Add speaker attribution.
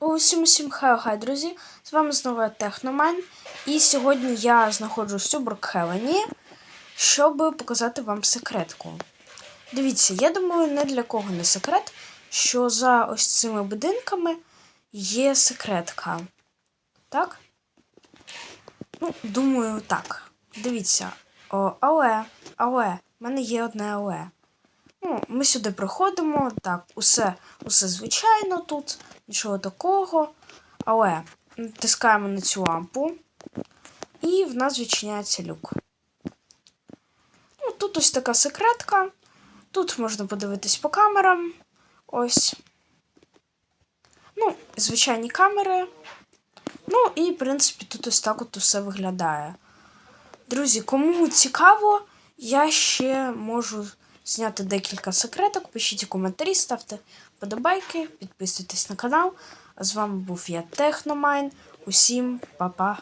Speaker 1: Усім усім хай, друзі! З вами знову Техномен. І сьогодні я знаходжусь у Брокхевені, щоб показати вам секретку. Дивіться, я думаю, не для кого не секрет, що за ось цими будинками є секретка. Так? Ну, думаю, так. Дивіться. О, але, але, в мене є одне але. Ну, ми сюди приходимо, так, усе, усе звичайно тут, нічого такого. Але натискаємо на цю лампу, і в нас відчиняється люк. Ну, тут ось така секретка. Тут можна подивитись по камерам. Ось. Ну, звичайні камери. Ну, і, в принципі, тут ось так от усе виглядає. Друзі, кому цікаво, я ще можу зняти декілька секреток. Пишіть коментарі, ставте вподобайки, підписуйтесь на канал. А з вами був я Техномайн. Усім па-па.